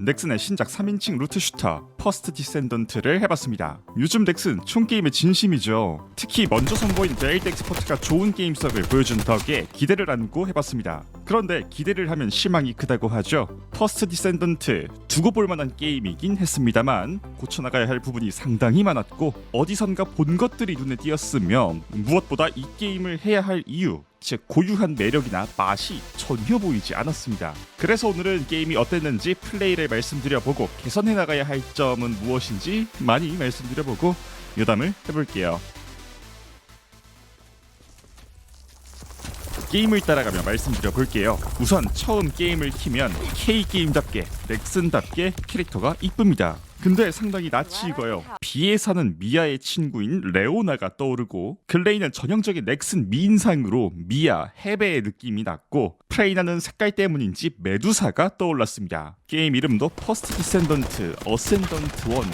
넥슨의 신작 3인칭 루트 슈터 퍼스트 디센던트를 해봤습니다. 요즘 넥슨 총 게임의 진심이죠. 특히 먼저 선보인 데일드 엑스포트가 좋은 게임성을 보여준 덕에 기대를 안고 해봤습니다. 그런데 기대를 하면 실망이 크다고 하죠. 퍼스트 디센던트 두고 볼 만한 게임이긴 했습니다만 고쳐나가야 할 부분이 상당히 많았고 어디선가 본 것들이 눈에 띄었으며 무엇보다 이 게임을 해야 할 이유 즉 고유한 매력이나 맛이 전혀 보이지 않았습니다. 그래서 오늘은 게임이 어땠는지 플레이를 말씀드려보고 개선해 나가야 할 점은 무엇인지 많이 말씀드려보고 요담을 해볼게요. 게임을 따라가며 말씀드려 볼게요. 우선 처음 게임을 키면 K 게임답게 넥슨답게 캐릭터가 이쁩니다. 근데 상당히 낯이 익어요. 비에 사는 미아의 친구인 레오나가 떠오르고 클레이는 전형적인 넥슨 미인상으로 미아 헤베의 느낌이 났고 프레이나는 색깔 때문인지 메두사가 떠올랐습니다. 게임 이름도 퍼스트 디센던트 어센던트 원.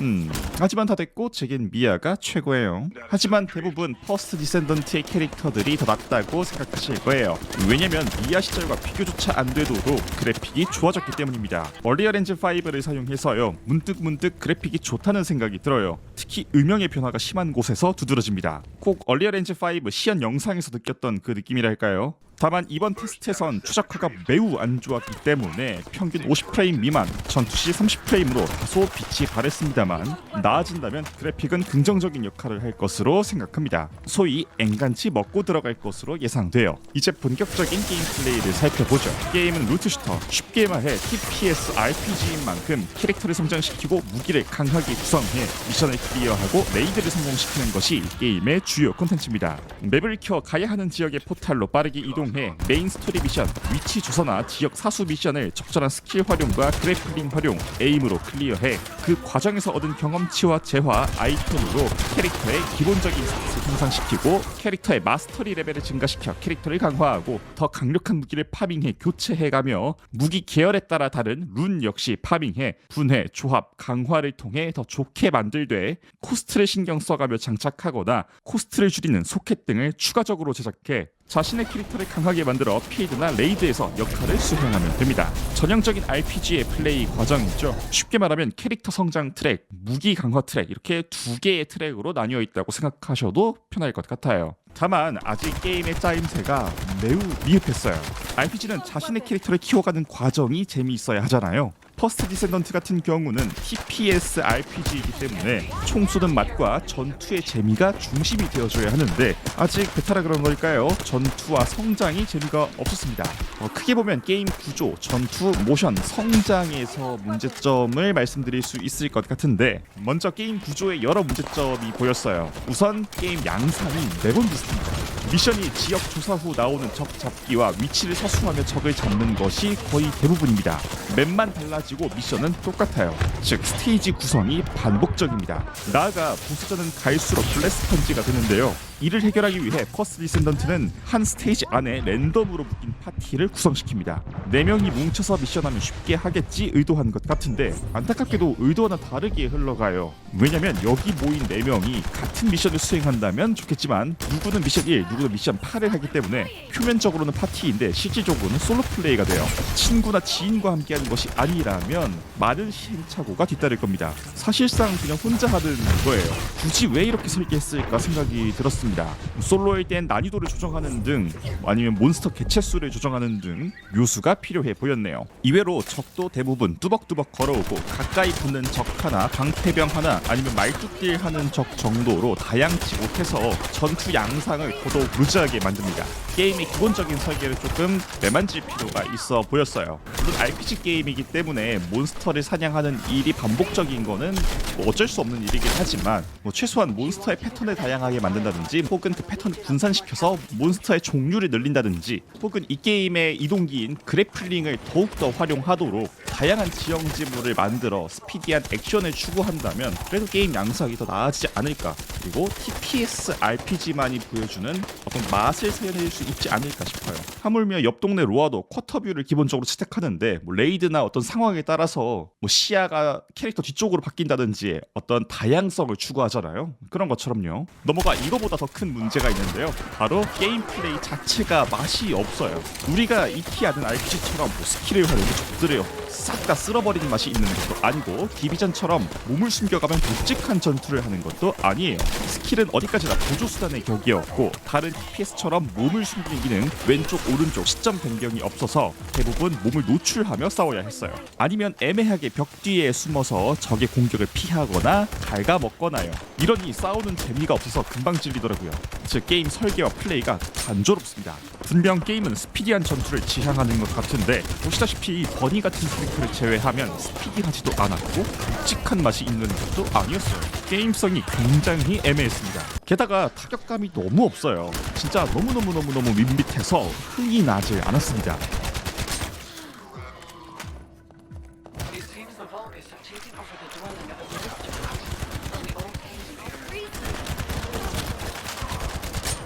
음, 하지만 다 됐고 제겐 미아가 최고예요. 하지만 대부분 퍼스트 디센던트의 캐릭터들이 더 낫다고 생각하실 거예요. 왜냐면 미아 시절과 비교조차 안 되도록 그래픽이 좋아졌기 때문입니다. 얼리어 렌즈 5를 사용해서요. 문득 문득 그래픽이 좋다는 생각이 들어요. 특히 음영의 변화가 심한 곳에서 두드러집니다. 꼭 얼리어 렌즈 5 시연 영상에서 느꼈던 그 느낌이랄까요? 다만 이번 테스트에선 추적화가 매우 안 좋았기 때문에 평균 50프레임 미만, 전투 시 30프레임으로 다소 빛이 바랬습니다만 나아진다면 그래픽은 긍정적인 역할을 할 것으로 생각합니다. 소위 앵간치 먹고 들어갈 것으로 예상돼요. 이제 본격적인 게임 플레이를 살펴보죠. 게임은 루트 슈터, 쉽게 말해 TPS RPG인 만큼 캐릭터를 성장시키고 무기를 강하게 구성해 미션을 클리어하고 레이드를 성공시키는 것이 이 게임의 주요 콘텐츠입니다. 맵을 켜 가야 하는 지역의 포탈로 빠르게 이동 해 메인 스토리 미션, 위치 조사나 지역 사수 미션을 적절한 스킬 활용과 그래플링 활용, 에임으로 클리어해 그 과정에서 얻은 경험치와 재화, 아이템으로 캐릭터의 기본적인 스탯을 향상시키고 캐릭터의 마스터리 레벨을 증가시켜 캐릭터를 강화하고 더 강력한 무기를 파밍해 교체해가며 무기 계열에 따라 다른 룬 역시 파밍해 분해, 조합, 강화를 통해 더 좋게 만들되 코스트를 신경 써가며 장착하거나 코스트를 줄이는 소켓 등을 추가적으로 제작해 자신의 캐릭터를 강하게 만들어 필드나 레이드에서 역할을 수행하면 됩니다. 전형적인 RPG의 플레이 과정이죠. 쉽게 말하면 캐릭터 성장 트랙, 무기 강화 트랙 이렇게 두 개의 트랙으로 나뉘어 있다고 생각하셔도 편할 것 같아요. 다만 아직 게임의 짜임새가 매우 미흡했어요. RPG는 자신의 캐릭터를 키워가는 과정이 재미있어야 하잖아요. 퍼스트 디센던트 같은 경우는 TPS RPG이기 때문에 총 쏘는 맛과 전투의 재미가 중심이 되어줘야 하는데 아직 베타라 그런 걸까요? 전투와 성장이 재미가 없었습니다. 어, 크게 보면 게임 구조, 전투, 모션, 성장에서 문제점을 말씀드릴 수 있을 것 같은데 먼저 게임 구조에 여러 문제점이 보였어요. 우선 게임 양상이 매번 비슷합니다. 미션이 지역 조사 후 나오는 적 잡기와 위치를 서술하며 적을 잡는 것이 거의 대부분입니다. 맵만 달라 지고 미션은 똑같아요. 즉 스테이지 구성이 반복적입니다. 나아가 보스전은 갈수록 블레스 펀지가 되는데요. 이를 해결하기 위해 퍼스트 디센던트는 한 스테이지 안에 랜덤으로 묶인 파티를 구성시킵니다. 네 명이 뭉쳐서 미션하면 쉽게 하겠지 의도한 것 같은데 안타깝게도 의도와는 다르게 흘러가요. 왜냐면 여기 모인 네 명이 같은 미션을 수행한다면 좋겠지만 누구는 미션 1, 누구는 미션 8을 하기 때문에 표면적으로는 파티인데 실질적으로는 솔로 플레이가 돼요. 친구나 지인과 함께하는 것이 아니라면 많은 시행착오가 뒤따를 겁니다. 사실상 그냥 혼자 하는 거예요. 굳이 왜 이렇게 설계했을까 생각이 들었습니다. 솔로일 땐 난이도를 조정하는 등 아니면 몬스터 개체 수를 조정하는 등 묘수가 필요해 보였네요. 이외로 적도 대부분 뚜벅뚜벅 걸어오고 가까이 붙는 적 하나, 방패병 하나 아니면 말뚝딜 하는 적 정도로 다양치 못해서 전투 양상을 더더욱 루즈하게 만듭니다. 게임의 기본적인 설계를 조금 매만질 필요가 있어 보였어요. 물론 RPG 게임이기 때문에 몬스터를 사냥하는 일이 반복적인 거는 뭐 어쩔 수 없는 일이긴 하지만 뭐 최소한 몬스터의 패턴을 다양하게 만든다든지 혹은 그 패턴을 분산시켜서 몬스터의 종류를 늘린다든지 혹은 이 게임의 이동기인 그래플링을 더욱더 활용하도록 다양한 지형 지물을 만들어 스피디한 액션을 추구한다면 그래도 게임 양상이 더 나아지지 않을까. 그리고 TPS RPG만이 보여주는 어떤 맛을 살려낼 수 있지 않을까 싶어요. 하물며 옆 동네 로아도 쿼터뷰를 기본적으로 채택하는데 뭐 레이드나 어떤 상황에 따라서 뭐 시야가 캐릭터 뒤쪽으로 바뀐다든지 어떤 다양성을 추구하잖아요. 그런 것처럼요. 넘어가 이거보다 더큰 문제가 있는데요. 바로 게임 플레이 자체가 맛이 없어요. 우리가 익히 아는 RPG처럼 뭐 스킬을 활용해 적들을 싹 다 쓸어버리는 맛이 있는 것도 아니고 디비전처럼 몸을 숨겨가면 묵직한 전투를 하는 것도 아니에요. 스킬은 어디까지나 보조 수단의 격이었고 다른 TPS처럼 몸을 숨기는 기능 왼쪽 오른쪽 시점 변경이 없어서 대부분 몸을 노출하며 싸워야 했어요. 아니면 애매하게 벽 뒤에 숨어서 적의 공격을 피하거나 갉아먹거나요. 이러니 싸우는 재미가 없어서 금방 질리더라고요. 즉 게임 설계와 플레이가 단조롭습니다. 분명 게임은 스피디한 전투를 지향하는 것 같은데 보시다시피 버니 같은 캐릭터를 제외하면 스피디하지도 않았고 묵직한 맛이 있는 것도 아니었어요. 게임성이 굉장히 애매했습니다. 게다가 타격감이 너무 없어요. 진짜 너무너무너무너무 밋밋해서 흥이 나질 않았습니다.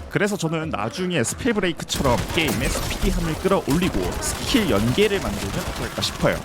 그래서 저는 나중에 스펠 브레이크처럼 게임의 스피디함을 끌어올리고 스킬 연계를 만들면 어떨까 싶어요.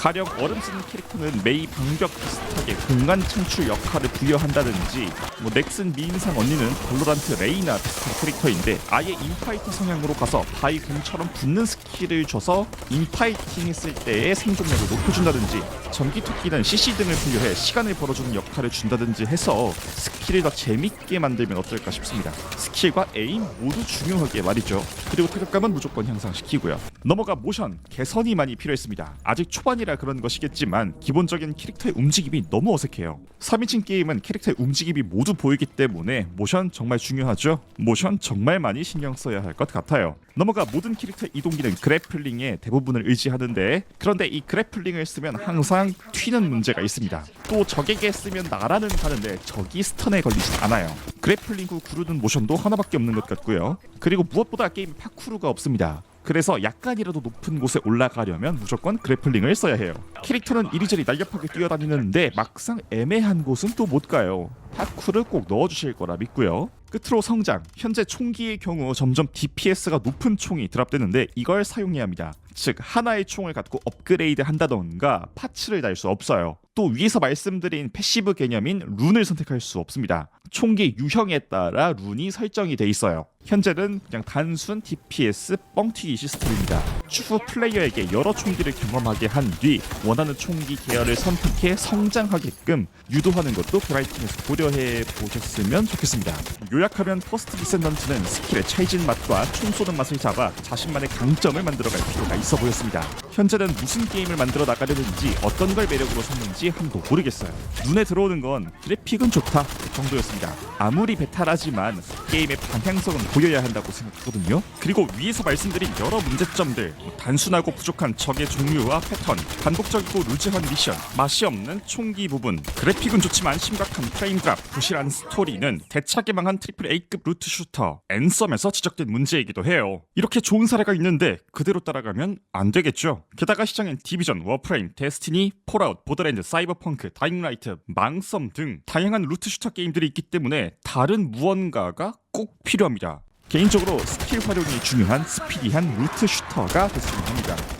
가령 얼음 쓰는 캐릭터는 메이 방벽 비슷하게 공간 창출 역할을 부여한다든지 뭐 넥슨 미인상 언니는 볼로란트 레이나 비슷한 캐릭터인데 아예 인파이터 성향으로 가서 바이 공처럼 붙는 스킬을 줘서 인파이팅 했을 때의 생존력을 높여준다든지 전기 토끼는 CC 등을 부여해 시간을 벌어주는 역할을 준다든지 해서 스킬을 더 재밌게 만들면 어떨까 싶습니다. 스킬과 에임 모두 중요하게 말이죠. 그리고 타격감은 무조건 향상시키고요. 넘어가 모션 개선이 많이 필요했습니다. 아직 초반이라 그런 것이겠지만 기본적인 캐릭터의 움직임이 너무 어색해요. 3인칭 게임은 캐릭터의 움직임이 모두 보이기 때문에 모션 정말 중요하죠. 모션 정말 많이 신경 써야 할 것 같아요. 넘어가 모든 캐릭터 이동기는 그래플링에 대부분을 의지하는데 그런데 이 그래플링을 쓰면 항상 튀는 문제가 있습니다. 또 적에게 쓰면 나라는 가는데 적이 스턴에 걸리진 않아요. 그래플링 후 구르는 모션도 하나밖에 없는 것 같고요. 그리고 무엇보다 게임 파쿠르가 없습니다. 그래서 약간이라도 높은 곳에 올라가려면 무조건 그래플링을 써야 해요. 캐릭터는 이리저리 날렵하게 뛰어다니는데 막상 애매한 곳은 또 못 가요. 파쿠를 꼭 넣어주실 거라 믿고요. 끝으로 성장. 현재 총기의 경우 점점 DPS가 높은 총이 드랍되는데 이걸 사용해야 합니다. 즉 하나의 총을 갖고 업그레이드 한다던가 파츠를 달 수 없어요. 또 위에서 말씀드린 패시브 개념인 룬을 선택할 수 없습니다. 총기 유형에 따라 룬이 설정이 돼 있어요. 현재는 그냥 단순 DPS 뻥튀기 시스템입니다. 추후 플레이어에게 여러 총기를 경험하게 한 뒤 원하는 총기 계열을 선택해 성장하게끔 유도하는 것도 브라이팅에서 고려해 보셨으면 좋겠습니다. 요약하면 퍼스트 디센던트는 스킬의 찰진 맛과 총 쏘는 맛을 잡아 자신만의 강점을 만들어갈 필요가 있어 보였습니다. 현재는 무슨 게임을 만들어 나가려는지 어떤 걸 매력으로 삼는지 한도 모르겠어요. 눈에 들어오는 건 그래픽은 좋다 정도였습니다. 아무리 베타라지만 게임의 방향성은 보여야 한다고 생각하거든요. 그리고 위에서 말씀드린 여러 문제점들 단순하고 부족한 적의 종류와 패턴 반복적이고 루즈한 미션 맛이 없는 총기 부분 그래픽은 좋지만 심각한 프레임 드랍 부실한 스토리는 대차게 망한 트리플 A급 루트 슈터 앤썸에서 지적된 문제이기도 해요. 이렇게 좋은 사례가 있는데 그대로 따라가면 안 되겠죠. 게다가 시장엔 디비전, 워프레임, 데스티니, 폴아웃, 보더랜드, 사이버펑크, 다잉라이트, 망썸 등 다양한 루트 슈터 게임들이 있기 때문에 다른 무언가가 꼭 필요합니다. 개인적으로 스킬 활용이 중요한 스피디한 루트 슈터가 됐으면 합니다.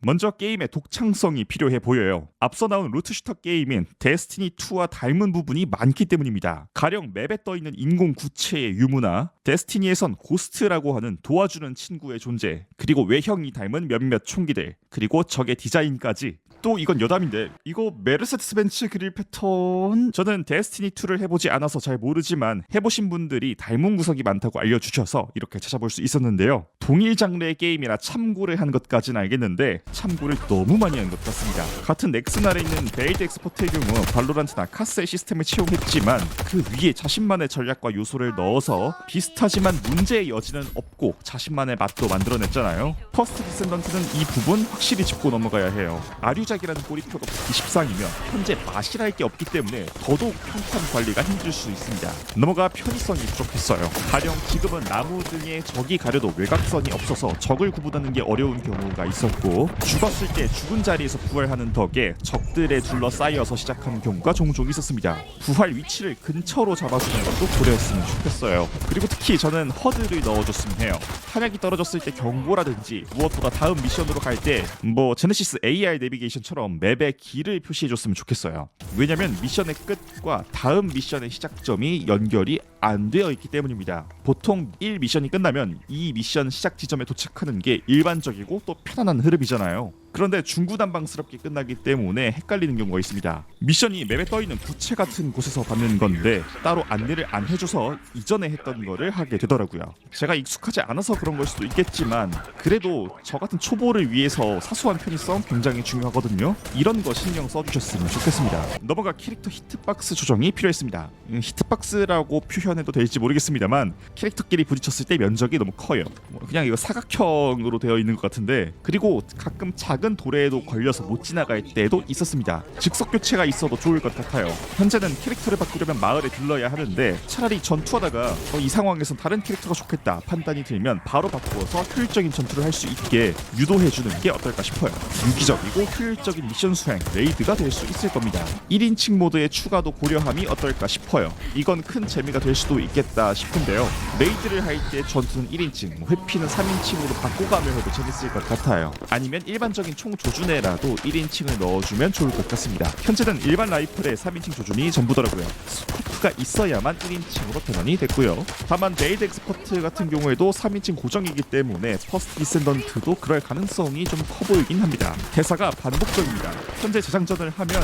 먼저 게임의 독창성이 필요해 보여요. 앞서 나온 루트 슈터 게임인 데스티니 2와 닮은 부분이 많기 때문입니다. 가령 맵에 떠 있는 인공 구체의 유무나 데스티니에선 고스트라고 하는 도와주는 친구의 존재, 그리고 외형이 닮은 몇몇 총기들, 그리고 적의 디자인까지 또 이건 여담인데 이거 메르세데스 벤츠 그릴 패턴 저는 데스티니 2를 해보지 않아서 잘 모르지만 해보신 분들이 닮은 구석이 많다고 알려주셔서 이렇게 찾아볼 수 있었는데요. 동일 장르의 게임이라 참고를 한 것까지는 알겠는데 참고를 너무 많이 한 것 같습니다. 같은 넥슨 아래 있는 베이드 엑스포트의 경우 발로란트나 카스의 시스템을 채용했지만 그 위에 자신만의 전략과 요소를 넣어서 비슷하지만 문제의 여지는 없고 자신만의 맛도 만들어냈잖아요. 퍼스트 디센던트는 이 부분 확실히 짚고 넘어가야 해요. 아류 작이라는 꼬리표가 붙기 십상이며 현재 맛이랄 게 없기 때문에 더더욱 평판 관리가 힘들 수 있습니다. 넘어가 편의성이 부족했어요. 가령 지금은 나무 등의 적이 가려도 외곽선이 없어서 적을 구분하는 게 어려운 경우가 있었고 죽었을 때 죽은 자리에서 부활하는 덕에 적들에 둘러싸여서 시작하는 경우가 종종 있었습니다. 부활 위치를 근처로 잡아주는 것도 고려했으면 좋겠어요. 그리고 특히 저는 허드를 넣어줬으면 해요. 탄약이 떨어졌을 때 경고라든지 무엇보다 다음 미션으로 갈 때 뭐 제네시스 AR 내비게이션 미션처럼 맵의 길을 표시해줬으면 좋겠어요. 왜냐면 미션의 끝과 다음 미션의 시작점이 연결이 안 되어 있기 때문입니다. 보통 1 미션이 끝나면 이 미션 시작 지점에 도착하는 게 일반적이고 또 편안한 흐름이잖아요. 그런데 중구난방스럽게 끝나기 때문에 헷갈리는 경우가 있습니다. 미션이 맵에 떠 있는 부채 같은 곳에서 받는 건데 따로 안내를 안 해줘서 이전에 했던 거를 하게 되더라고요. 제가 익숙하지 않아서 그런 걸 수도 있겠지만 그래도 저 같은 초보를 위해서 사소한 편의성 굉장히 중요하거든요. 이런 거 신경 써주셨으면 좋겠습니다. 넘어가 캐릭터 히트박스 조정이 필요했습니다. 음, 히트박스라고 표현해도 될지 모르겠습니다만 캐릭터끼리 부딪혔을 때 면적이 너무 커요. 뭐 그냥 이거 사각형으로 되어 있는 것 같은데 그리고 가끔 작은 돌에도 걸려서 못 지나갈 때도 있었습니다. 즉석 교체가 있어도 좋을 것 같아요. 현재는 캐릭터를 바꾸려면 마을에 들러야 하는데 차라리 전투하다가 어, 이 상황에선 다른 캐릭터가 좋겠다 판단이 들면 바로 바꾸어서 효율적인 전투를 할 수 있게 유도해 주는 게 어떨까 싶어요. 유기적이고 효율적인 미션 수행 레이드가 될 수 있을 겁니다. 1인칭 모드의 추가도 고려함이 어떨까 싶어요. 이건 큰 재미가 될 수도 있겠다 싶은데요. 레이드를 할 때 전투는 1인칭, 뭐 회피는 3인칭으로 바꿔가며 해도 재밌을 것 같아요. 아니면 일반적인 총 조준에라도 1인칭을 넣어주면 좋을 것 같습니다. 현재는 일반 라이플의 3인칭 조준이 전부더라고요. 스코프가 있어야만 1인칭으로 변환이 됐고요. 다만 네이드 엑스퍼트 같은 경우에도 3인칭 고정이기 때문에 퍼스트 디센던트도 그럴 가능성이 좀 커 보이긴 합니다. 대사가 반복적입니다. 현재 재장전을 하면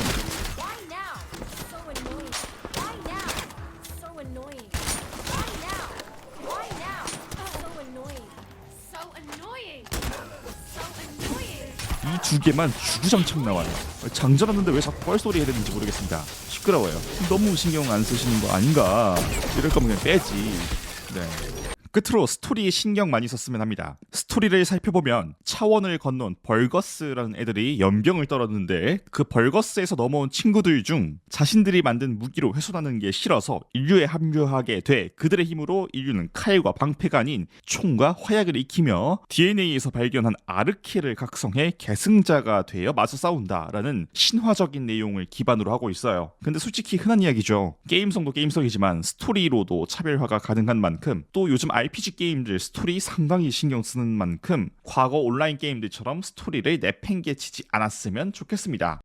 이 두 개만 주구장창 나와요. 장전하는데 왜 자꾸 뻘소리 해야 되는지 모르겠습니다. 시끄러워요. 너무 신경 안 쓰시는 거 아닌가? 이럴 거면 그냥 빼지. 네. 끝으로 스토리에 신경 많이 썼으면 합니다. 스토리를 살펴보면 차원을 건넌 벌거스라는 애들이 연병을 떨었는데 그 벌거스에서 넘어온 친구들 중 자신들이 만든 무기로 훼손하는 게 싫어서 인류에 합류하게 돼 그들의 힘으로 인류는 칼과 방패가 아닌 총과 화약을 익히며 DNA에서 발견한 아르키를 각성해 계승자가 되어 맞서 싸운다라는 신화적인 내용을 기반으로 하고 있어요. 근데 솔직히 흔한 이야기죠. 게임성도 게임성이지만 스토리로도 차별화가 가능한 만큼 또 요즘 RPG 게임들 스토리 상당히 신경 쓰는 만큼 과거 온라인 게임들처럼 스토리를 내팽개치지 않았으면 좋겠습니다.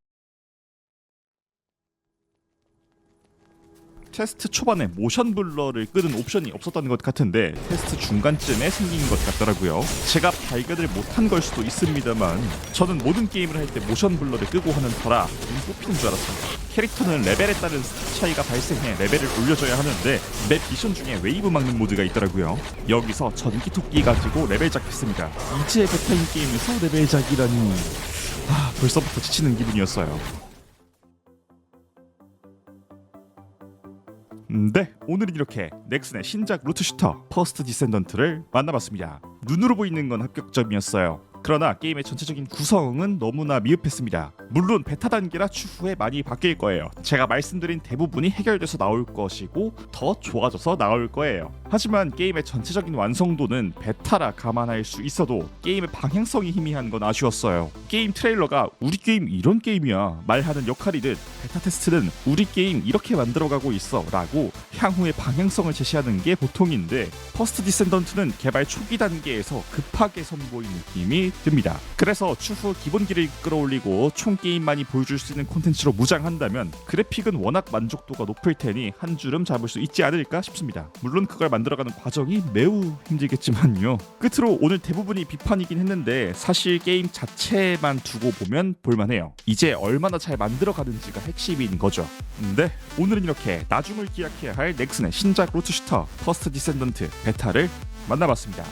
테스트 초반에 모션 블러를 끄는 옵션이 없었던 것 같은데 테스트 중간쯤에 생긴 것 같더라고요. 제가 발견을 못한 걸 수도 있습니다만 저는 모든 게임을 할 때 모션 블러를 끄고 하는 터라 눈 뽑히는 줄 알았습니다. 캐릭터는 레벨에 따른 스탯 차이가 발생해 레벨을 올려줘야 하는데 맵 미션 중에 웨이브 막는 모드가 있더라고요. 여기서 전기 토끼 가지고 레벨 잡겠습니다. 이제 베타인 게임에서 레벨 잡기라니 아, 벌써부터 지치는 기분이었어요. 네, 오늘은 이렇게 넥슨의 신작 루트 슈터 퍼스트 디센던트를 만나봤습니다. 눈으로 보이는 건 합격점이었어요. 그러나 게임의 전체적인 구성은 너무나 미흡했습니다. 물론 베타 단계라 추후에 많이 바뀔 거예요. 제가 말씀드린 대부분이 해결돼서 나올 것이고 더 좋아져서 나올 거예요. 하지만 게임의 전체적인 완성도는 베타라 감안할 수 있어도 게임의 방향성이 희미한 건 아쉬웠어요. 게임 트레일러가 우리 게임 이런 게임이야 말하는 역할이듯 베타 테스트는 우리 게임 이렇게 만들어가고 있어 라고 향후의 방향성을 제시하는 게 보통인데 퍼스트 디센던트는 개발 초기 단계에서 급하게 선보인 느낌이 듭니다. 그래서 추후 기본기를 끌어올리고 총 게임만이 보여줄 수 있는 콘텐츠로 무장한다면 그래픽은 워낙 만족도가 높을 테니 한 주름 잡을 수 있지 않을까 싶습니다. 물론 그걸 만들어가는 과정이 매우 힘들겠지만요. 끝으로 오늘 대부분이 비판이긴 했는데 사실 게임 자체만 두고 보면 볼만해요. 이제 얼마나 잘 만들어가는지가 핵심인 거죠. 네, 오늘은 이렇게 나중을 기약해야 할 넥슨의 신작 로트 슈터 퍼스트 디센던트 베타를 만나봤습니다.